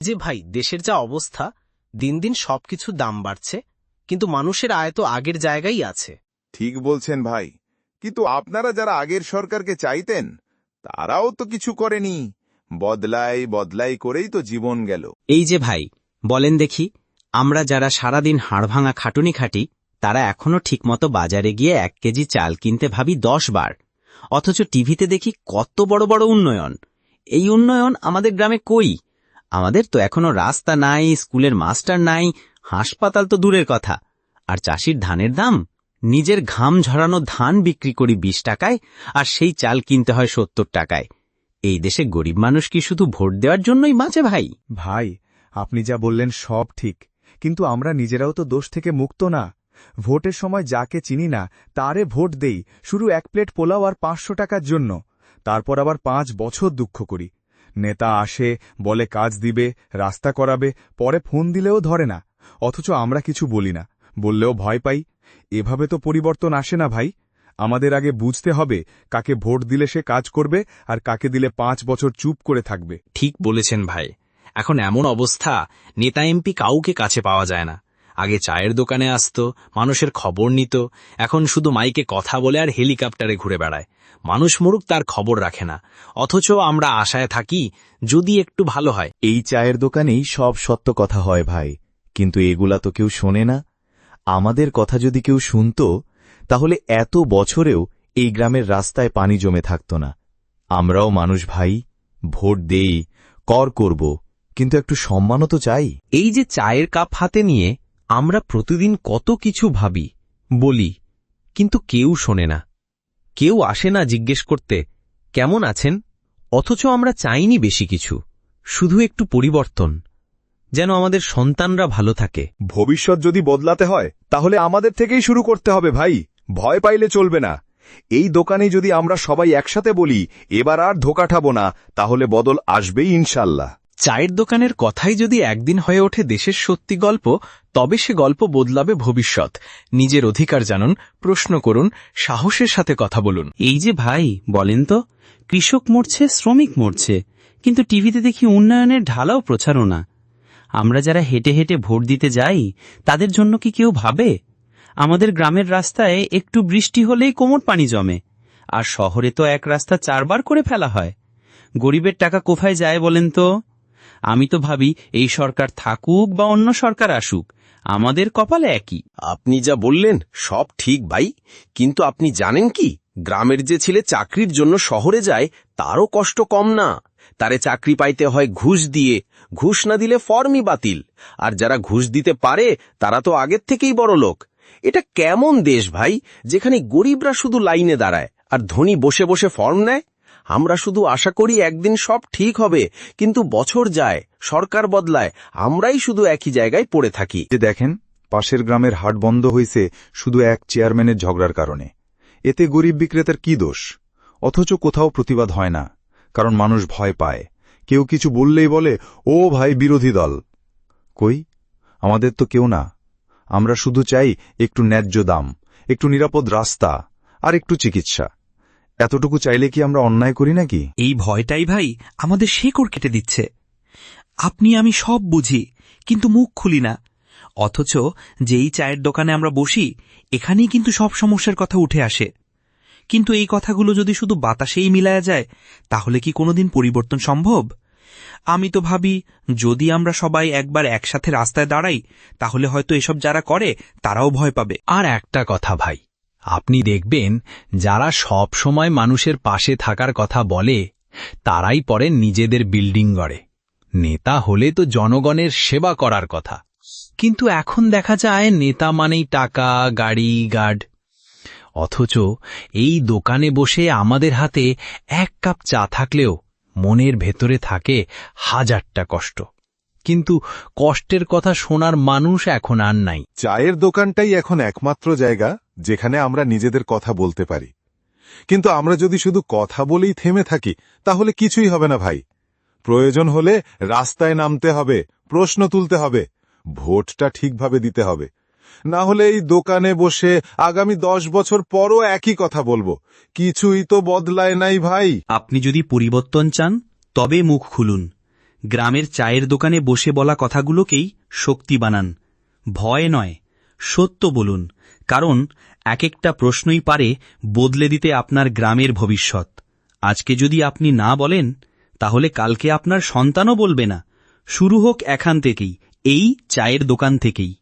যে ভাই দেশের যা অবস্থা দিন দিন সবকিছু দাম বাড়ছে কিন্তু মানুষের আয় তো আগের জায়গায় আছে। ঠিক বলছেন ভাই কিন্তু আপনারা যারা আগের সরকারকে চাইতেন তারাও তো কিছু করেনি। বদলাই বদলাই করেই তো জীবন গেল। এই যে ভাই বলেন দেখি আমরা যারা সারাদিন হাড়ভাঙা খাটুনি খাটি তারা এখনও ঠিকমতো বাজারে গিয়ে এক কেজি চাল কিনতে ভাবি দশ বার। অথচ টিভিতে দেখি কত বড় বড় উন্নয়ন। এই উন্নয়ন আমাদের গ্রামে কই? আমাদের তো এখনও রাস্তা নাই, স্কুলের মাস্টার নাই, হাসপাতাল তো দূরের কথা। আর চাষির ধানের দাম? নিজের ঘাম ঝরানো ধান বিক্রি করি বিশ টাকায়, আর সেই চাল কিনতে হয় সত্তর টাকায়। এই দেশে গরিব মানুষ কি শুধু ভোট দেওয়ার জন্যই বাঁচে ভাই? ভাই, আপনি যা বললেন সব ঠিক। কিন্তু আমরা নিজেরাও তো দোষ থেকে মুক্ত না। ভোটের সময় যাকে চিনি না, তারে ভোট দেই শুরু এক প্লেট পোলাও আর পাঁচশো টাকার জন্য। তারপর আবার পাঁচ বছর দুঃখ করি। নেতা আসে, বলে কাজ দিবে, রাস্তা করাবে, পরে ফোন দিলেও ধরে না। অথচ আমরা কিছু বলি না। বললেও ভয় পাই। এভাবে তো পরিবর্তন আসে না ভাই। আমাদের আগে বুঝতে হবে কাকে ভোট দিলে সে কাজ করবে আর কাকে দিলে পাঁচ বছর চুপ করে থাকবে। ঠিক বলেছেন ভাই। এখন এমন অবস্থা, নেতা এমপি কাউকে কাছে পাওয়া যায় না। আগে চায়ের দোকানে আসত মানুষের খবর নিত এখন শুধু মাইকে কথা বলে আর হেলিকপ্টারে ঘুরে বেড়ায়। মানুষ মরুক তার খবর রাখে না অথচ আমরা আশায় থাকি যদি একটু ভালো হয়। এই চায়ের দোকানেই সব সত্য কথা হয় ভাই কিন্তু এগুলা তো কেউ শোনে না। আমাদের কথা যদি কেউ শুনত তাহলে এত বছরেও এই গ্রামের রাস্তায় পানি জমে থাকত না। আমরাও মানুষ ভাই ভোট দেই কর করব কিন্তু একটু সম্মানও তো চাই। এই যে চায়ের কাপ হাতে নিয়ে আমরা প্রতিদিন কত কিছু ভাবি, বলি, কিন্তু কেউ শোনে না। কেউ আসে না জিজ্ঞেস করতে, কেমন আছেন? অথচ আমরা চাইনি বেশি কিছু, শুধু একটু পরিবর্তন, যেন আমাদের সন্তানরা ভালো থাকে। ভবিষ্যৎ যদি বদলাতে হয়, তাহলে আমাদের থেকেই শুরু করতে হবে ভাই, ভয় পাইলে চলবে না। এই দোকানে যদি আমরা সবাই একসাথে বলি, এবার আর ধোকা খাব না, তাহলে বদল আসবেই ইনশাল্লাহ। চায়ের দোকানের কথাই যদি একদিন হয়ে ওঠে দেশের সত্যি গল্প, তবে সে গল্প বদলাবে ভবিষ্যৎ। নিজের অধিকার জানুন, প্রশ্ন করুন, সাহসের সাথে কথা বলুন। এই যে ভাই, বলেন তো, কৃষক মরছে, শ্রমিক মরছে, কিন্তু টিভিতে দেখি উন্নয়নের ঢালাও প্রচারণা আমরা যারা হেঁটে হেঁটে ভোট দিতে যাই, তাদের জন্য কি কেউ ভাবে? আমাদের গ্রামের রাস্তায় একটু বৃষ্টি হলেই কোমর পানি জমে, আর শহরে তো এক রাস্তা চারবার করে ফেলা হয়। গরিবের টাকা কোথায় যায় বলেন তো? আমি তো ভাবি এই সরকার থাকুক বা অন্য সরকার আসুক, আমাদের কপালে একই। আপনি যা বললেন, সব ঠিক ভাই, কিন্তু আপনি জানেন কি? গ্রামের যে ছেলে চাকরির জন্য শহরে যায়, তারও কষ্ট কম না। তারে চাকরি পাইতে হয় ঘুষ দিয়ে, ঘুষ না দিলে ফর্মই বাতিল। আর যারা ঘুষ দিতে পারে, তারা তো আগের থেকেই বড় লোক। এটা কেমন দেশ ভাই, যেখানে গরিবরা শুধু লাইনে দাঁড়ায়, আর ধনী বসে বসে ফর্ম নেয়? আমরা শুধু আশা করি একদিন সব ঠিক হবে, কিন্তু বছর যায়, সরকার বদলায়, আমরাই শুধু একই জায়গায় পড়ে থাকি। যে দেখেন, পাশের গ্রামের হাট বন্ধ হয়েছে শুধু এক চেয়ারম্যানের ঝগড়ার কারণে। এতে গরিব বিক্রেতার কি দোষ? অথচ কোথাও প্রতিবাদ হয় না, কারণ মানুষ ভয় পায়। কেউ কিছু বললেই বলে, ও ভাই, বিরোধী দল। কই? আমাদের তো কেউ না। আমরা শুধু চাই একটু ন্যায্য দাম, একটু নিরাপদ রাস্তা, আর একটু চিকিৎসা। এতটুকু চাইলে কি আমরা অন্যায় করি নাকি? এই ভয়টাই ভাই আমাদের শেকড় কেটে দিচ্ছে। আপনি আমি সব বুঝি কিন্তু মুখ খুলি না। অথচ যেই চায়ের দোকানে আমরা বসি এখানেই কিন্তু সব সমস্যার কথা উঠে আসে। কিন্তু এই কথাগুলো যদি শুধু বাতাসেই মিলায়া যায় তাহলে কি কোনোদিন পরিবর্তন সম্ভব? আমি তো ভাবি যদি আমরা সবাই একবার একসাথে রাস্তায় দাঁড়াই তাহলে হয়তো এসব যারা করে তারাও ভয় পাবে। আর একটা কথা ভাই আপনি দেখবেন, যারা সব সময় মানুষের পাশে থাকার কথা বলে, তারাই পরে নিজেদের বিল্ডিং গড়ে। নেতা হলে তো জনগণের সেবা করার কথা। কিন্তু এখন দেখা যায়, নেতা মানেই টাকা, গাড়ি, গার্ড। অথচ এই দোকানে বসে আমাদের হাতে এক কাপ চা থাকলেও মনের ভেতরে থাকে হাজারটা কষ্ট। কিন্তু কষ্টের কথা শোনার মানুষ এখন আর নাই। চায়ের দোকানটাই এখন একমাত্র জায়গা যেখানে আমরা নিজেদের কথা বলতে পারি। কিন্তু আমরা যদি শুধু কথা বলেই থেমে থাকি তাহলে কিছুই হবে না ভাই। প্রয়োজন হলে রাস্তায় নামতে হবে প্রশ্ন তুলতে হবে ভোটটা ঠিকভাবে দিতে হবে। না হলে এই দোকানে বসে আগামী দশ বছর পরও একই কথা বলব। কিছুই তো বদলায় নাই ভাই। আপনি যদি পরিবর্তন চান তবে মুখ খুলুন। গ্রামের চায়ের দোকানে বসে বলা কথাগুলোকেই শক্তি বানান। ভয় নয়, সত্য বলুন, কারণ এক একটা প্রশ্নই পারে বদলে দিতে আপনার গ্রামের ভবিষ্যৎ। আজকে যদি আপনি না বলেন, তাহলে কালকে আপনার সন্তানও বলবে না। শুরু হোক এখান থেকেই, এই চায়ের দোকান থেকেই।